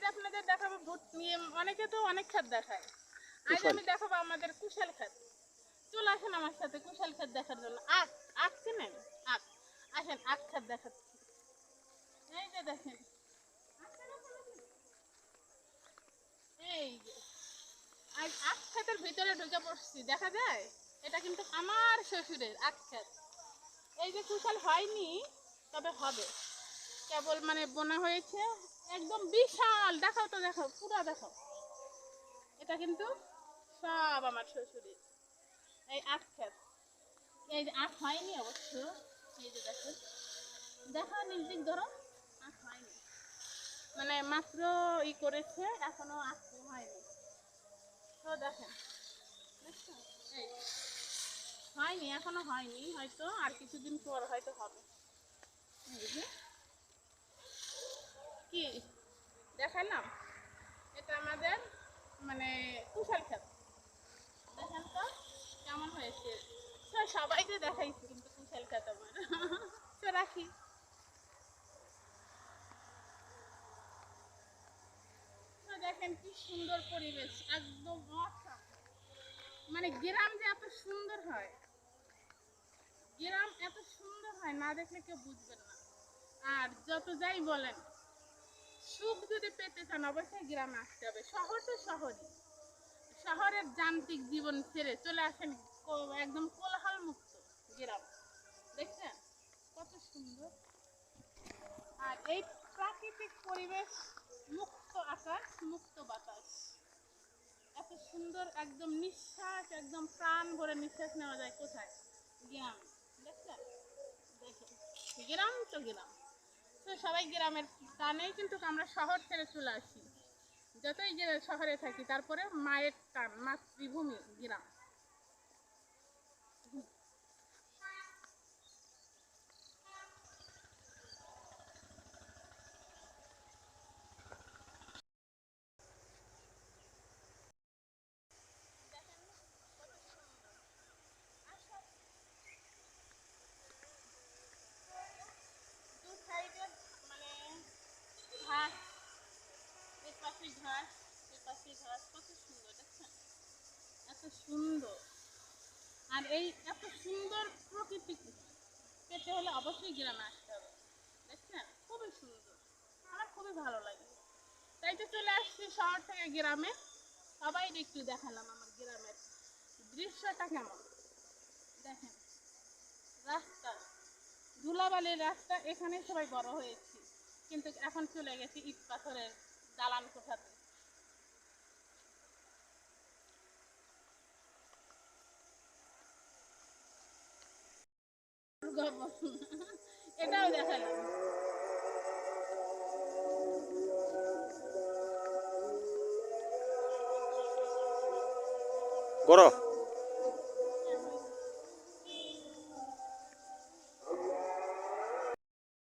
আজ আপনাদের দেখাবো ভুট নিয়ে। অনেকে তো অনেক ক্ষেত দেখায়। আজ আমি দেখাবো আমাদের কুশাল ক্ষেত চলে আসেন আমার সাথে কুশাল ক্ষেত দেখার জন্য। আখ আখ চেনেন? আখ। আসেন আখ ক্ষেত দেখাচ্ছি। এই যে দেখেন? এই যে। আজ আখ ক্ষেতের ভিতরে ঢুকে পড়ছি দেখা যায়? এটা কিন্তু আমার শ্বশুরের আখ ক্ষেত। এই যে কুশাল হয়নি তবে হবে। কেবল মানে বোনা হয়েছে। একদম বিশাল। দেখাও তো দেখো পুরো দেখো এটা কিন্তু সব আমার শ্বশুরের। এই আখ ক্ষেত এই যে আখ হয়নি অবশ্য। এই যে দেখেন। দেখো নির্দিক ধরো, আখ হয়নি। মানে মাত্র ই করেছে, এখনও আখ হয়নি। তো দেখেন। এই, হয়নি, এখনও হয়নি। হয়তো আর কিছুদিন পর হয়তো হবে। এই যে কি দেখালাম এটা আমাদের মানে কুশাল ক্ষেত দেখেন তো কেমন হয়েছে। সবাইকে দেখাইছি কিন্তু কুশাল ক্ষেত আমার। তো রাখি। দেখেন কি সুন্দর পরিবেশ, একদম। মানে গ্রাম যে এত সুন্দর হয়, গ্রাম এত সুন্দর হয় না দেখলে কেউ বুঝবেন না। আর যত যাই বলেন সুখ যদি পেতে চান, অবশ্যই গ্রামে আসতে হবে। শহর তো শহরই শহরের যান্ত্রিক জীবন ছেড়ে চলে আসেন একদম কোলাহল মুক্ত গ্রাম। দেখছেন? কত সুন্দর। আর এই প্রাকৃতিক পরিবেশ মুক্ত আকাশ, মুক্ত বাতাস। এত সুন্দর, একদম নিঃশ্বাস, একদম প্রাণ ভরে নিঃশ্বাস নেওয়া যায় কোথায়? গ্রাম। দেখছেন? দেখেন। গ্রাম তো গ্রাম। তো সবাই গ্রামের টানেই কিন্তু আমরা শহর ছেড়ে চলে আসি। যতই শহরে থাকি, তারপরে মায়ের টান, মাতৃভূমি, গ্রাম দু সাইডে মানে ঘাস এর আর এই এত সুন্দর প্রকৃতি পেতে হলে অবশ্যই গ্রামে আসতে হবে, দেখছেন? খুবই সুন্দর। আমার খুবই ভালো লাগে। তাই তো চলে আসছি শহর থেকে গ্রামে। সবাই একটু দেখালাম আমার গ্রামের দৃশ্যটা কেমন। দেখেন, রাস্তা, ধুলাবালির রাস্তা, এখানে সবাই বড় হয়েছি। কিন্তু এখন চলে গেছি ইট পাথরের দালান কোঠাতে এটাও দেখালাম করো।